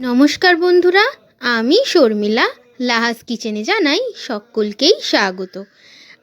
নমস্কার বন্ধুরা, আমি শর্মিলা, লাহাস কিচেনে জানাই সকলকেই স্বাগত।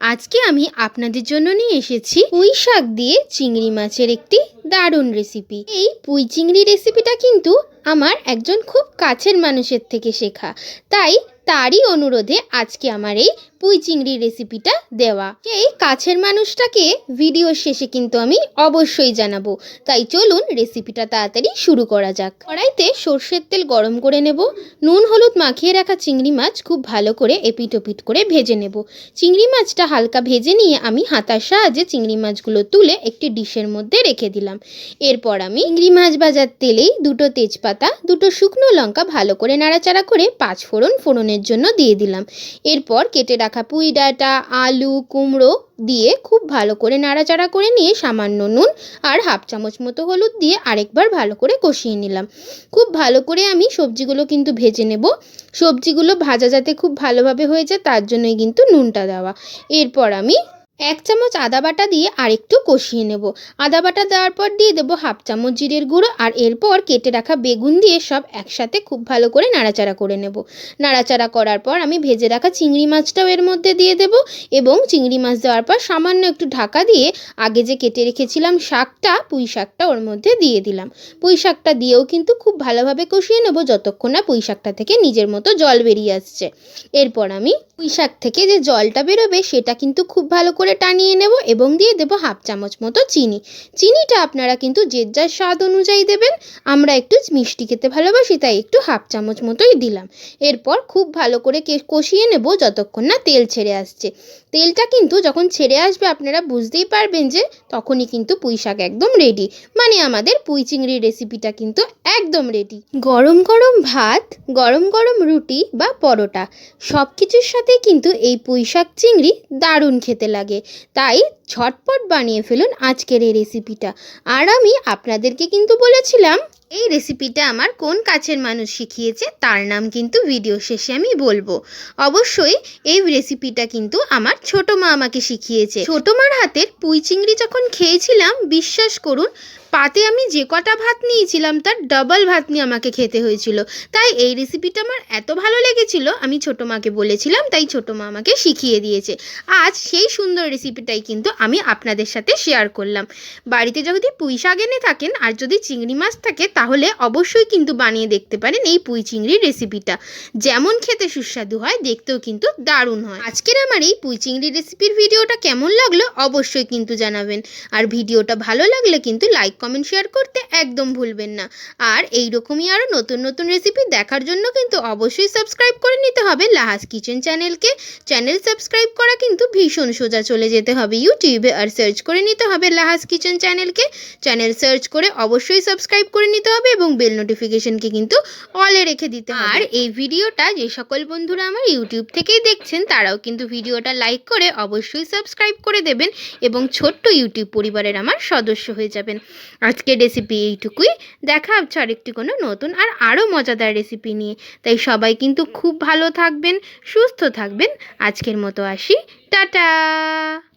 আজকে আমি আপনাদের জন্য নিয়ে এসেছি পুঁই শাক দিয়ে চিংড়ি মাছের একটি দারুণ রেসিপি এই পুঁই চিংড়ি রেসিপিটা কিন্তু আমার একজন খুব কাছের মানুষের থেকে শেখা। তাই তারই অনুরোধে আজকে আমার এই পুঁই চিংড়ি রেসিপিটা দেওয়া। এই কাছের মানুষটাকে ভিডিওর শেষে কিন্তু আমি অবশ্যই জানাব। তাই চলুন রেসিপিটা তাড়াতাড়ি শুরু করা যাক। কড়াইতে সর্ষের তেল গরম করে নেব। নুন, হলুদ মাখিয়ে রাখা চিংড়ি মাছ খুব ভালো করে এপিট ওপিট করে ভেজে নেব। চিংড়ি মাছটা হালকা ভেজে নিয়ে আমি হাতার সাহায্যে চিংড়ি মাছগুলো তুলে একটি ডিশের মধ্যে রেখে দিলাম। এরপর আমি চিংড়ি মাছ ভাজার তেলেই দুটো তেজপাতা, দুটো শুকনো লঙ্কা ভালো করে নাড়াচাড়া করে পাঁচ ফোড়ন ফোড়নের জন্য দিয়ে দিলাম। এরপর কেটে রাখা পুঁই ডাঁটা, আলু, কুমড়ো দিয়ে খুব ভালো করে নাড়াচাড়া করে নিয়ে সামান্য নুন আর হাফ চামচ মতো হলুদ দিয়ে আরেকবার ভালো করে কষিয়ে নিলাম। খুব ভালো করে আমি সবজিগুলো কিন্তু ভেজে নেব। সবজিগুলো ভাজা যাতে খুব ভালোভাবে হয়ে যায়, তার জন্যই কিন্তু নুনটা দেওয়া। এরপর আমি এক চামচ আদা বাটা দিয়ে আরেকটু কষিয়ে নেব। আদা বাটা দেওয়ার পর দিয়ে দেবো হাফ চামচ জিরের গুঁড়ো আর এরপর কেটে রাখা বেগুন দিয়ে সব একসাথে খুব ভালো করে নাড়াচাড়া করে নেব। নাড়াচাড়া করার পর আমি ভেজে রাখা চিংড়ি মাছটাও এর মধ্যে দিয়ে দেব এবং চিংড়ি মাছ দেওয়ার পর সামান্য একটু ঢাকা দিয়ে আগে যে কেটে রেখেছিলাম শাকটা, পুঁই শাকটা ওর মধ্যে দিয়ে দিলাম। পুঁই শাকটা দিয়েও কিন্তু খুব ভালোভাবে কষিয়ে নেব যতক্ষণ না পুঁই শাকটা থেকে নিজের মতো জল বেরিয়ে আসছে। এরপর আমি পুঁই শাক থেকে যে জলটা বেরোবে সেটা কিন্তু খুব ভালো করে টানিয়ে নেব এবং দিয়ে দেবো হাফ চামচ মতো চিনি। চিনিটা আপনারা কিন্তু যে যার স্বাদ অনুযায়ী দেবেন, আমরা একটু মিষ্টি খেতে ভালোবাসি, তাই একটু হাফ চামচ মতোই দিলাম। এরপর খুব ভালো করে কষিয়ে নেব যতক্ষণ না তেল ছেড়ে আসছে। তেলটা কিন্তু যখন ছেড়ে আসবে, আপনারা বুঝতেই পারবেন যে তখনই কিন্তু পুঁই শাক একদম রেডি মানে আমাদের পুঁই চিংড়ির রেসিপিটা কিন্তু একদম রেডি গরম গরম ভাত, গরম গরম রুটি বা পরোটা সব কিছুর সাথে কিন্তু এই পুঁই শাক চিংড়ি দারুণ খেতে লাগে। তাই ঝটপট বানিয়ে ফেলুন আজকের এই রেসিপিটা আর আমি আপনাদেরকে কিন্তু বলেছিলাম, এই রেসিপিটা আমার কোন কাছের মানুষ শিখিয়েছে তার নাম কিন্তু ভিডিও শেষে আমি বলব। অবশ্যই এই রেসিপিটা কিন্তু আমার ছোট মা আমাকে শিখিয়েছে। ছোট মার হাতের পুঁই চিংড়ি যখন খেয়েছিলাম, বিশ্বাস করুন পাতে আমি যে কটা ভাত নিয়েছিলাম, তার ডাবল ভাত নিয়ে আমাকে খেতে হয়েছিল। তাই এই রেসিপিটা আমার এত ভালো লেগেছিল, আমি ছোটো মাকে বলেছিলাম, তাই ছোটো মা আমাকে শিখিয়ে দিয়েছে। আজ সেই সুন্দর রেসিপিটাই কিন্তু আমি আপনাদের সাথে শেয়ার করলাম। বাড়িতে যদি পুঁই শাক এনে থাকেন, আর যদি চিংড়ি মাছ থাকে, তাহলে অবশ্যই কিন্তু বানিয়ে দেখতে পারেন এই পুঁই চিংড়ির রেসিপিটা যেমন খেতে সুস্বাদু হয়, দেখতেও কিন্তু দারুণ হয়। আজকের আমার এই পুঁই চিংড়ি রেসিপির ভিডিওটা কেমন লাগল, অবশ্যই কিন্তু জানাবেন। আর ভিডিওটা ভালো লাগলে কিন্তু লাইক কমেন্ট শেয়ার করতে একদম ভুলবেন না। আর এই রকমই আরও নতুন নতুন রেসিপি দেখার জন্য কিন্তু অবশ্যই সাবস্ক্রাইব করে নিতে হবে লাহাস কিচেন চ্যানেলকে চ্যানেল সাবস্ক্রাইব করা কিন্তু ভীষণ সোজা চলে যেতে হবে। ইউটিউবে আর সার্চ করে নিতে হবে লাহাস কিচেন চ্যানেলকে চ্যানেল সার্চ করে অবশ্যই সাবস্ক্রাইব করে নিতে হবে এবং বেল নোটিফিকেশনকে কিন্তু অলে রেখে দিতে হবে। আর এই ভিডিওটা যে সকল বন্ধুরা আমার ইউটিউব থেকেই দেখছেন, তারাও কিন্তু ভিডিওটা লাইক করে অবশ্যই সাবস্ক্রাইব করে দেবেন এবং ছোট্ট ইউটিউব পরিবারের আমার সদস্য হয়ে যাবেন। আজকের রেসিপি এইটুকুই। দেখা হচ্ছে আরেকটি কোনো নতুন আর আরও মজাদার রেসিপি নিয়ে। তাই সবাই কিন্তু খুব ভালো থাকবেন, সুস্থ থাকবেন। আজকের মতো আসি। টাটা!